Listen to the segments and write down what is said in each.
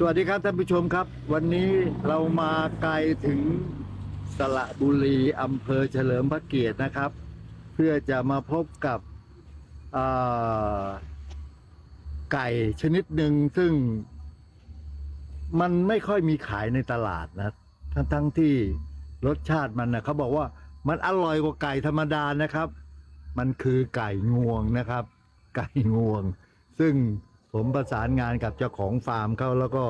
สวัสดีครับท่านผู้ชมครับ วันนี้เรามาไกลถึงสระบุรีอำเภอเฉลิมพระเกียรตินะครับ เพื่อจะมาพบกับไก่ชนิดหนึ่งซึ่ง มันไม่ค่อยมีขายในตลาดนะ ทั้งทั้งที่รสชาติมันนะเขาบอกว่ามันอร่อยกว่าไก่ธรรมดานะครับ มันคือไก่งวงนะครับ ไก่งวง ซึ่ง ผมประสานงานกับเจ้าของฟาร์มเขาแล้วก็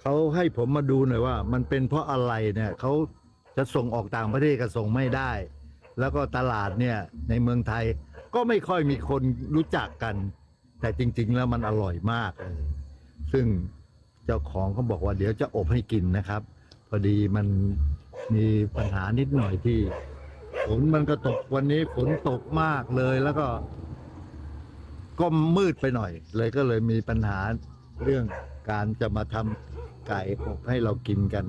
เขาให้ผมมาดูหน่อยว่า มันเป็นเพราะอะไรเนี่ยเขาจะส่งออกต่างประเทศก็ส่งไม่ได้ แล้วก็ตลาดเนี่ยในเมืองไทยก็ไม่ค่อยมีคนรู้จักกัน แต่จริง ๆ แล้วมันอร่อยมากเออซึ่งเจ้าของเขาบอกว่าเดี๋ยวจะอบให้กินนะครับ พอดีมันมีปัญหานิดหน่อยที่ฝนมันก็ตกวันนี้ฝนตกมากเลยแล้วก็ ก็มืดไปหน่อย เลยก็เลยมีปัญหาเรื่องการจะมาทำไก่อบให้เรากินกัน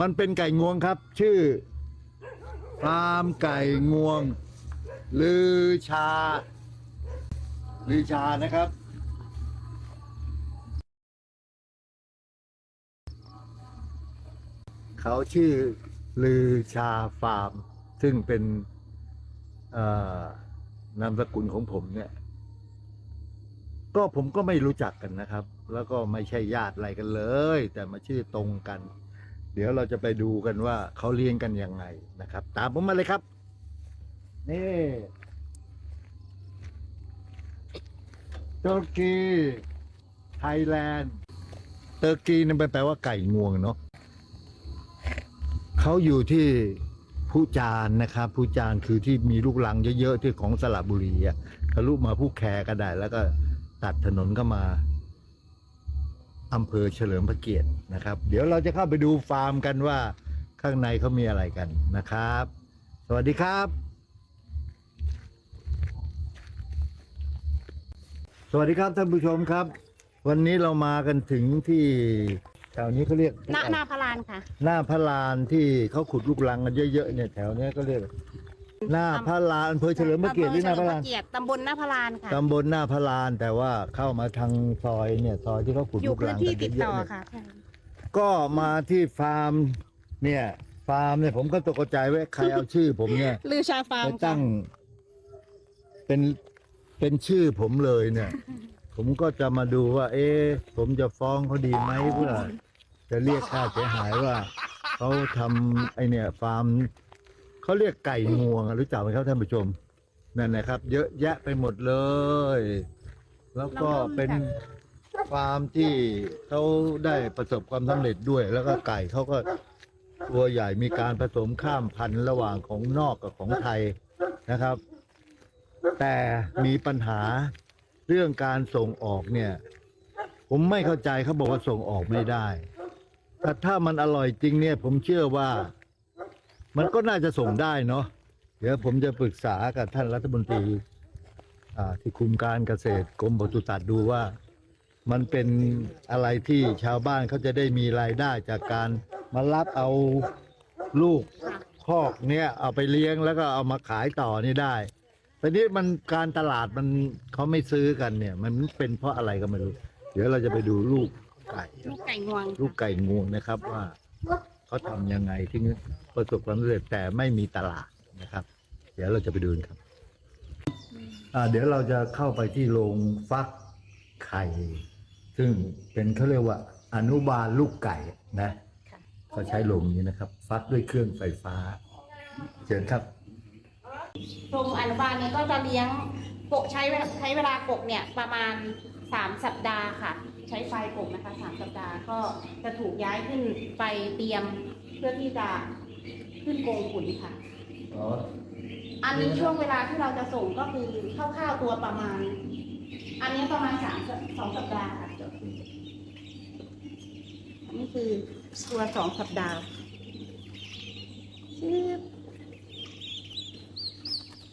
มันเป็นไก่งวงครับ ชื่อฟาร์มไก่งวง ลือชา ลือชานะครับ เขาชื่อลือชาฟาร์ม ซึ่งเป็นนามสกุลของผมเนี่ย ก็ผมก็ไม่รู้จักกันนะครับ แล้วก็ไม่ใช่ญาติอะไรกันเลย แต่มาชื่อตรงกัน เดี๋ยวเราจะไปดูกันว่าเขาเลี้ยงกันยังไงนะครับ ตามผมมาเลยครับ นี่เตอร์กีไทยแลนด์เตอร์กีนั่นแปลว่าไก่งวงเนาะเขาอยู่ที่ผู้จานนะครับผู้จานคือที่มีลูกลังเยอะๆที่ของสระบุรีอะทะลุมาผู้แคก็ได้แล้วก็ ตัดถนนก็มาอำเภอเฉลิมพระเกียรตินะครับ เดี๋ยวเราจะเข้าไปดูฟาร์มกันว่าข้างในเขามีอะไรกันนะครับ สวัสดีครับ สวัสดีครับท่านผู้ชมครับ วันนี้เรามากันถึงที่แถวนี้เขาเรียกหน้าหน้าพารานค่ะ หน้าพระลานที่เขาขุดลูกลังกันเยอะๆเนี่ยแถวเนี้ยก็เรียก หน้าพระลานอำเภอเฉลิมพระเกียรติหรือหน้าพระลานอำเภอเฉลิมพระเกียรติตำบลหน้าพารานค่ะ ตำบลหน้าพระลานแต่ว่าเข้ามาทางซอยเนี่ยซอยที่เขาขุดอยู่ลูกพื้ลันงที่กันติดเยต่ออะๆเนี่ยค่ะ ก็มาที่ฟาร์มเนี่ยฟาร์มเนี่ยผมก็ตกใจว่าใครเอาชื่อผมเนี่ย ลือชาฟาร์มไปค่ะตั้งเป็นเป็นชื่อผมเลยเนี่ย ผมก็จะมาดูว่า เอ๊ะผมจะฟ้องเขาดีไหมเพื่อจะเรียกค่าเสียหายว่าเขาทำไอเนี่ยฟาร์ม เขาเรียกไก่งวงอะรู้จักไหมครับท่านผู้ชมนั่นนะครับ เยอะแยะไปหมดเลย แล้วก็เป็นฟาร์มที่เขาได้ประสบความสำเร็จด้วย แล้วก็ไก่เขาก็ตัวใหญ่มีการผสมข้ามพันธุ์ระหว่างของนอกกับของไทยนะครับ แต่มีปัญหาเรื่องการส่งออกเนี่ย ผมไม่เข้าใจเขาบอกว่าส่งออกไม่ได้ แต่ถ้ามันอร่อยจริงเนี่ย ผมเชื่อว่า มันก็น่าจะส่งได้เนาะเดี๋ยวผมจะปรึกษากับท่านรัฐมนตรีอ่าที่คุมการเกษตรกรมปศุสัตว์ดูว่า มันเป็นอะไรที่ชาวบ้านเขาจะได้มีรายได้จากการมารับเอาลูกค่ะคอกเนี่ยเอาไปเลี้ยงแล้วก็เอามาขายต่อนี่ได้แต่นี้มันการตลาดมันเขาไม่ซื้อกันเนี่ย มันเป็นเพราะอะไรก็ไม่รู้ เดี๋ยวเราจะไปดูลูกไก่ ลูกไก่งวงลูกไก่งวงนะครับว่า เขาทำยังไงที่ประสบความสำเร็จแต่ไม่มีตลาดนะครับ เดี๋ยวเราจะไปดูนครับเดี๋ยวเราจะเข้าไปที่โรงฟักไข่ ซึ่งเป็นเขาเรียกว่าอนุบาลลูกไก่นะเขาใช้โรงนี้นะครับ ฟักด้วยเครื่องไฟฟ้าเชิญครับโรงอนุบาลเนี่ยก็จะเลี้ยงกกใช้ใช้เวลากกเนี่ยประมาณสามสัปดาห์ค่ะ ใช้ไฟกกนะคะสามสัปดาห์ก็จะถูกย้ายขึ้นไปเตรียมเพื่อที่จะขึ้นกรงขุนค่ะ อ๋ออันนี้ช่วงเวลาที่เราจะส่งก็คือคร่าวๆตัวประมาณ อันนี้ประมาณสามสองสัปดาห์ค่ะอันนี้คือตัวสองสัปดาห์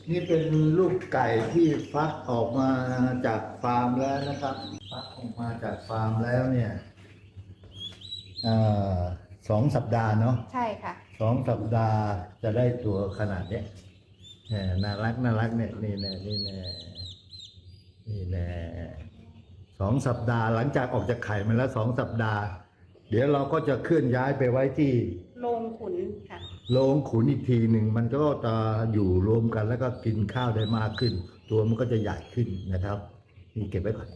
นี่เป็นลูกไก่ที่ฟักออกมาจากฟาร์มแล้วนะครับ มาจากฟาร์มแล้วเนี่ยเอ่อสองสัปดาห์เนาะใช่ค่ะสองสัปดาห์จะได้ตัวขนาดเนี้ยแหมน่ารักน่ารักเนี่ยนี่แน่นี่แน่นี่แน่สองสัปดาห์หลังจากออกจากไข่มาแล้วสองสัปดาห์ เดี๋ยวเราก็จะเคลื่อนย้ายไปไว้ที่โรงขุนค่ะโรงขุนอีกทีหนึ่งมันก็จะอยู่รวมกันแล้วก็กินข้าวได้มากขึ้น ตัวมันก็จะใหญ่ขึ้นนะครับนี่เก็บไว้ก่อน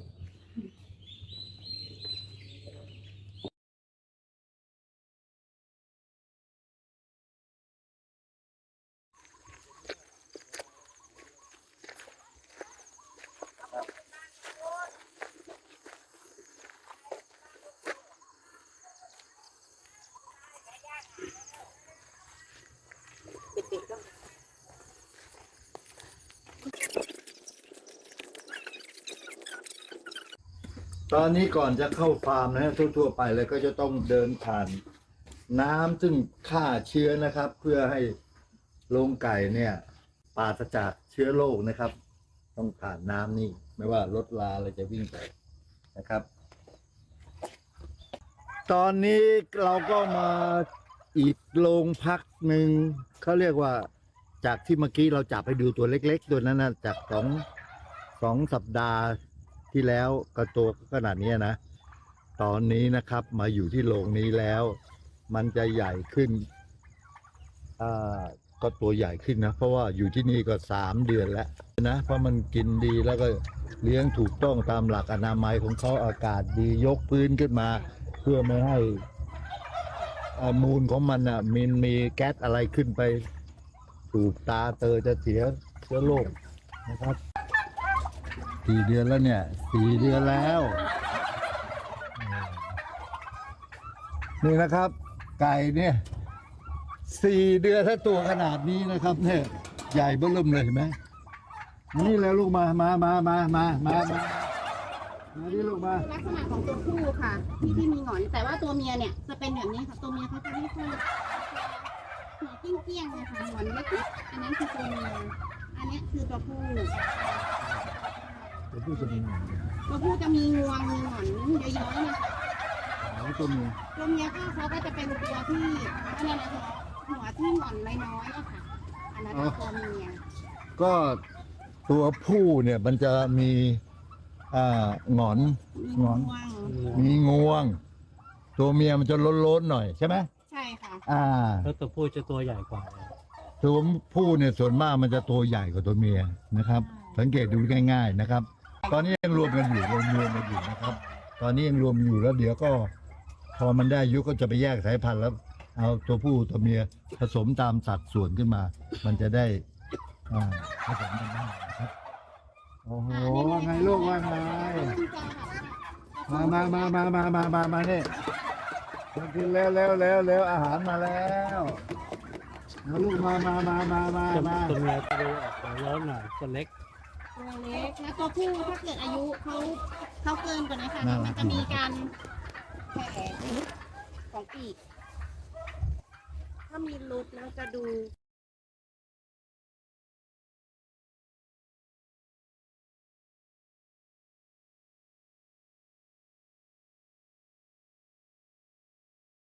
ตอนนี้ก่อนจะเข้าฟาร์มนะฮะทั่วๆไปเลยก็จะต้องเดินผ่านน้ำซึ่งฆ่าเชื้อนะครับ เพื่อให้โรงไก่เนี่ยปราศจากเชื้อโรคนะครับ ต้องผ่านน้ำนี่ ไม่ว่ารถลาอะไรจะวิ่งไปนะครับ ตอนนี้เราก็มา อีกโรงพักหนึ่งเขาเรียกว่าจากที่เมื่อกี้เราจับให้ดูตัวเล็ก ๆ ตัวนั้นนะจากสองสองสัปดาห์ที่แล้วก็ตัวขนาดนี้นะ ตอนนี้นะครับมาอยู่ที่โรงนี้แล้ว มันจะใหญ่ขึ้นอ่าก็ตัวใหญ่ขึ้นนะ เพราะว่าอยู่ที่นี่ก็สามเดือนแล้วนะ เพราะมันกินดีแล้วก็เลี้ยงถูกต้องตามหลักอนามัยของเขาอากาศดียกพื้นขึ้นมา เพื่อไม่ให้ มูลของมันอะมีมีแก๊สอะไรขึ้นไปถูกตาเตอจะเสียเชื้อโรคนะครับสี่เดือนแล้วเนี่ยสี่เดือนแล้วนี่นะครับ ไก่เนี่ยสี่เดือนถ้าตัวขนาดนี้นะครับ เนี่ยใหญ่เบ้อเริ่มเลยเห็นไหมนี่แล้วลูกมามามามามามา มามาดิลูกมาลักษณะของตัวผู้ค่ะ ที่ที่มีหงอนแต่ว่าตัวเมียเนี่ยจะเป็นแบบนี้ค่ะตัวเมียเขาจะไม่ค่อยหัวเกี้ยงๆเลยค่ะหงอนเล็กๆอันนั้นคือตัวเมียอันเนี้ยคือตัวผู้ตัวผู้จะมีหนอนตัวผู้จะมีงวงมีหงอนเยอะๆเนี่ยค่ะแล้วตัวเมียตัวเมียก็เขาก็จะเป็นตัวที่อะไรนะหัวที่หงอนน้อยๆอะค่ะอันนั้นคือตัวเมียก็ตัวผู้เนี่ยมันจะมี อ่าหงอนมีหงงวองนมีงวง ตัวเมียมันจะล้นๆหน่อยใช่ไหมใช่ค่ะ อ่า แล้วตัวผู้จะตัวใหญ่กว่าตัวผู้เนี่ยส่วนมากมันจะตัวใหญ่กว่าตัวเมียนะครับ สังเกตดูง่าย ๆนะครับ ตอนนี้ยังรวมกันอยู่รวมรวมกันอยู่นะครับ ตอนนี้ยังรวมอยู่แล้วเดี๋ยวก็ พอมันได้อายุก็จะไปแยกสายพันธุ์แล้ว เอาตัวผู้ตัวเมียผสมตามสัดส่วนขึ้นมา มันจะได้อ่าผสมกันได้นะครับ โอ้โหว่าไงลูกว่าไงมามามามามามามามาเนี่ยมากินแล้วแล้วแล้วแล้วอาหารมาแล้วเอาลูกมามามามามาตัวมาตัวเมียจะดูออกตัวร้อนหน่อยตัวเล็กตัวเล็กแล้วตัวผู้ถ้าเกิดอายุเขาเขาเกินกว่านี้ค่ะมันจะมีการแผลของปีกถ้ามีรุดแล้วจะดู